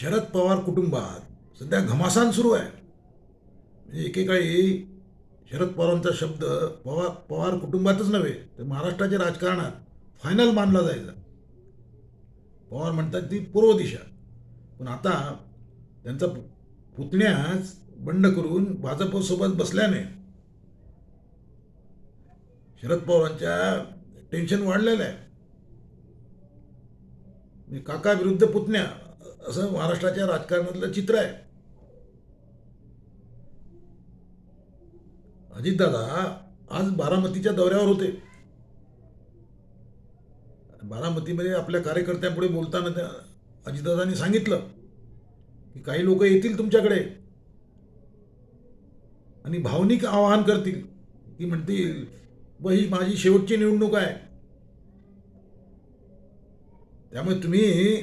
शरद पवार कुटुंबात सध्या घमासान सुरू आहे. म्हणजे एकेकाळी शरद पवारांचा शब्द पवार पवार कुटुंबातच नव्हे तर महाराष्ट्राच्या राजकारणात फायनल मानला जायचा. पवार म्हणतात ती पूर्व दिशा. पण आता त्यांचा पु- पुतण्याच बंड करून भाजपसोबत बसल्याने शरद पवारांच्या टेन्शन वाढलेलं आहे. म्हणजे काका विरुद्ध पुतण्या असं महाराष्ट्राच्या राजकारणातलं चित्र आहे. अजितदादा आज बारामतीच्या दौऱ्यावर होते. बारामतीमध्ये आपल्या कार्यकर्त्यांपुढे बोलताना त्या अजितदादांनी सांगितलं की काही लोक येतील तुमच्याकडे. आणि भावनिक आवाहन करतील. की म्हणतील व ही माझी शेवटची निवडणूक आहे. त्यामुळे तुम्ही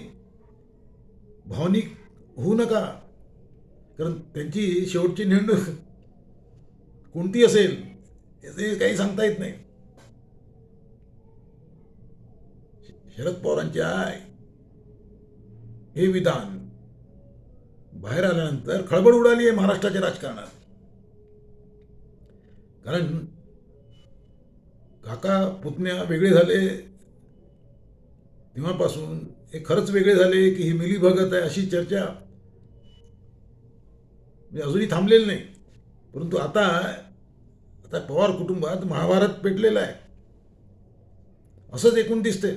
भावनिक होऊ नका. कारण त्यांची शेवटची निवडणूक कोणती असेल याचे काही सांगता येत नाही. शरद पवारांच्या हे विधान बाहेर आल्यानंतर खळबळ उडाली आहे महाराष्ट्राच्या राजकारणात. कारण काका पुतण्या वेगळे झाले तेव्हापासून हे खरंच वेगळे झाले की ही मिलीभगत आहे अशी चर्चा म्हणजे अजूनही थांबलेली नाही. परंतु आता आता पवार कुटुंबात महाभारत पेटलेलं आहे. असंच एकूण दिसते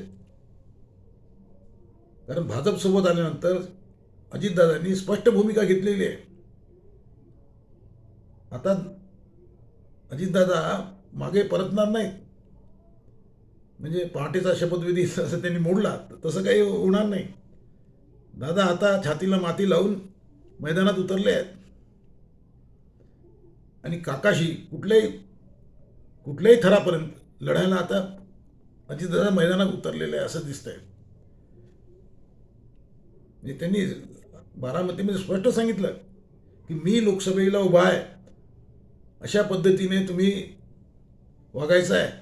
कारण भाजपसोबत आल्यानंतर अजितदादांनी स्पष्ट भूमिका घेतलेली आहे. आता अजितदादा मागे परतणार नाहीत. म्हणजे पहाटेचा शपथविधी असं त्यांनी मोडला तर तसं काही होणार नाही. दादा आता छातीला माती लावून मैदानात उतरले आहेत. आणि काकाशी कुठल्याही कुठल्याही थरापर्यंत लढायला आता अजितदादा मैदानात उतरलेले आहे असं दिसतंय. म्हणजे त्यांनी बारामतीमध्ये स्पष्ट सांगितलं की मी लोकसभेला उभा आहे. अशा पद्धतीने तुम्ही वागायचं आहे.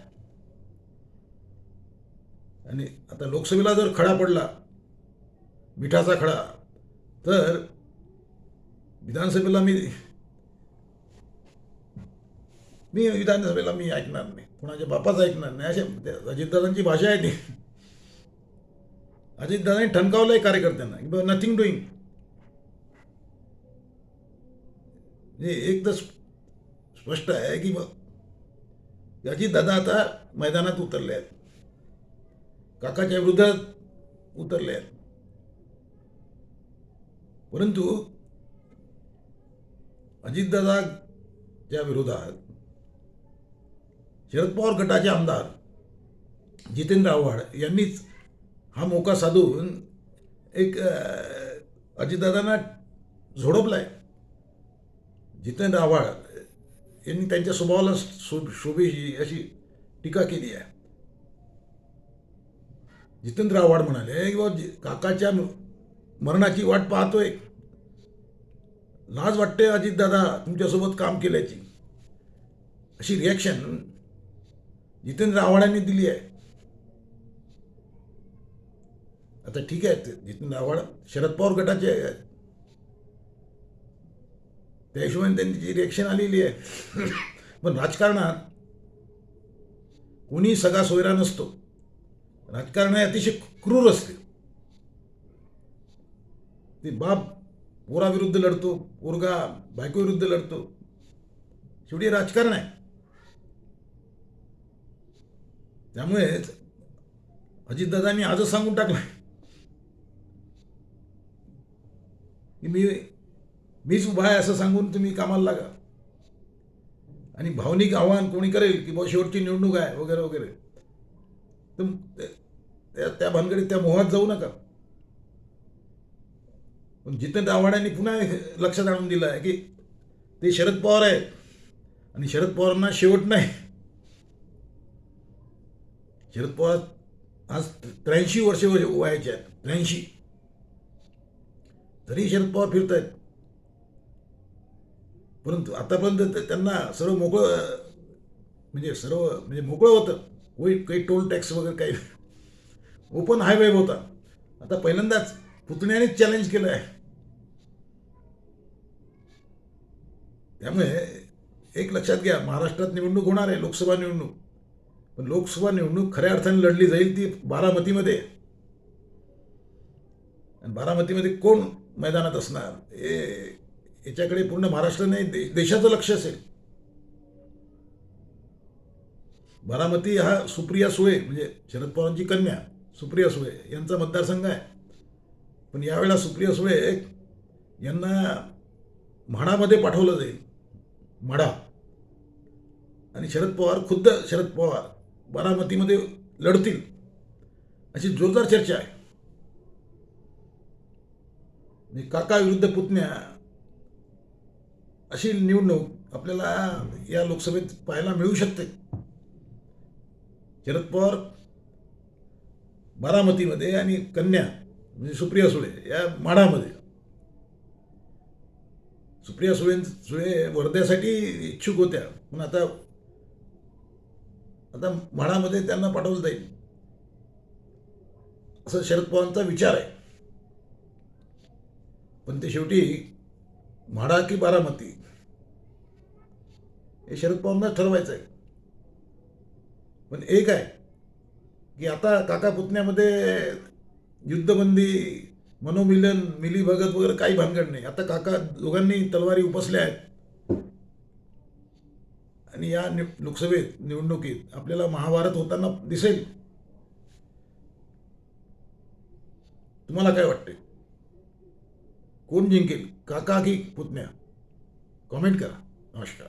आणि आता लोकसभेला जर खडा पडला मिठाचा खडा तर विधानसभेला मी मी विधानसभेला मी ऐकणार नाही. कोणाच्या बापाचं ऐकणार नाही. अशा अजितदादांची भाषा आहे ती. अजितदादांनी ठणकावलं आहे कार्यकर्त्यांना. की नथिंग डुईंग हे एक तर स्पष्ट आहे की मग अजितदादा आता मैदानात उतरले आहेत. काकाच्या विरोधात उतरले. आहेत परंतु अजितदादाच्या विरोधात शरद पवार गटाचे आमदार जितेंद्र आव्हाड यांनीच हा मोका साधून एक अं, अजितदादांना झोडपलाय. जितेंद्र आव्हाड यांनी त्यांच्या स्वभावाला शो शोभेशी अशी टीका केली आहे. जितेंद्र आव्हाड म्हणाले की काकाच्या मरणाची वाट पाहतोय. लाज वाटते अजितदादा तुमच्यासोबत काम केल्याची. अशी रिॲक्शन जितेंद्र आव्हाडांनी दिली आहे. आता ठीक आहे जितेंद्र आव्हाड शरद पवार गटाचे आहेत. त्या हिशोबाने त्यांची रिॲक्शन आलेली आहे. पण राजकारणात कोणी सगळा सोयरा नसतो. राजकारण हे अतिशय क्रूर असते. ते बाप पोराविरुद्ध लढतो पोरगा बायकोविरुद्ध लढतो. शेवटी राजकारण आहे. त्यामुळेच अजितदादांनी आजच सांगून टाकलं की मी मीच उभा आहे असं सांगून तुम्ही कामाला लागा. आणि भावनिक आव्हान कोणी करेल की बुवा शेवटची निवडणूक आहे वगैरे वगैरे. तर त्या त्या भानगडीत त्या मोहात जाऊ नका. पण जितेंद्र आव्हाडांनी पुन्हा लक्षात आणून दिलं आहे की ते शरद पवार आहेत. आणि शरद पवारांना शेवट नाही. शरद पवार आज त्र्याऐंशी वर्ष वयाचे आहेत. त्र्याऐंशी. तरी शरद पवार फिरत आहेत परंतु आतापर्यंत त्यांना सर्व मोकळं म्हणजे सर्व म्हणजे मोकळं होतं. होईल काही टोल टॅक्स वगैरे काही ओपन हायवे होता. आता पहिल्यांदाच पुतण्याने चॅलेंज केलं आहे. त्यामुळे एक लक्षात घ्या महाराष्ट्रात निवडणूक होणार आहे लोकसभा निवडणूक. पण लोकसभा निवडणूक खऱ्या अर्थाने लढली जाईल ती बारामतीमध्ये. आणि बारामतीमध्ये कोण मैदानात असणार? हे याच्याकडे पूर्ण महाराष्ट्र नाही देशाचं लक्ष असेल. बारामती हा सुप्रिया सुळे म्हणजे शरद पवारांची कन्या सुप्रिया सुळे यांचा मतदारसंघ आहे. पण यावेळेला सुप्रिया सुळे यांना म्हाडामध्ये पाठवलं जाईल. म्हाडा. आणि शरद पवार खुद्द शरद पवार बारामतीमध्ये लढतील. अशी जोरदार चर्चा आहे. म्हणजे काका विरुद्ध पुतण्या अशी निवडणूक आपल्याला या लोकसभेत पाहायला मिळू शकते. शरद पवार बारामतीमध्ये आणि कन्या म्हणजे सुप्रिया सुळे या माढामध्ये सुप्रिया सुळे सुळे वर्ध्यासाठी इच्छुक होत्या पण आता आता म्हाडामध्ये त्यांना पाठवलं जाईल. असं शरद पवारांचा विचार आहे. पण ते शेवटी म्हाडा की बारामती हे शरद पवारांना ठरवायचं आहे. पण एक आहे की आता काका पुतण्यामध्ये युद्धबंदी मनोमिलन मिली भगत वगैरे काही भानगड नाही. आता काका दोघांनी तलवारी उपसल्या आहेत. आणि या नि- लोकसभेत निवडणुकीत आपल्याला महाभारत होताना दिसेल. तुम्हाला काय वाटते कोण जिंकेल? काका की पुतण्या? कॉमेंट करा. नमस्कार.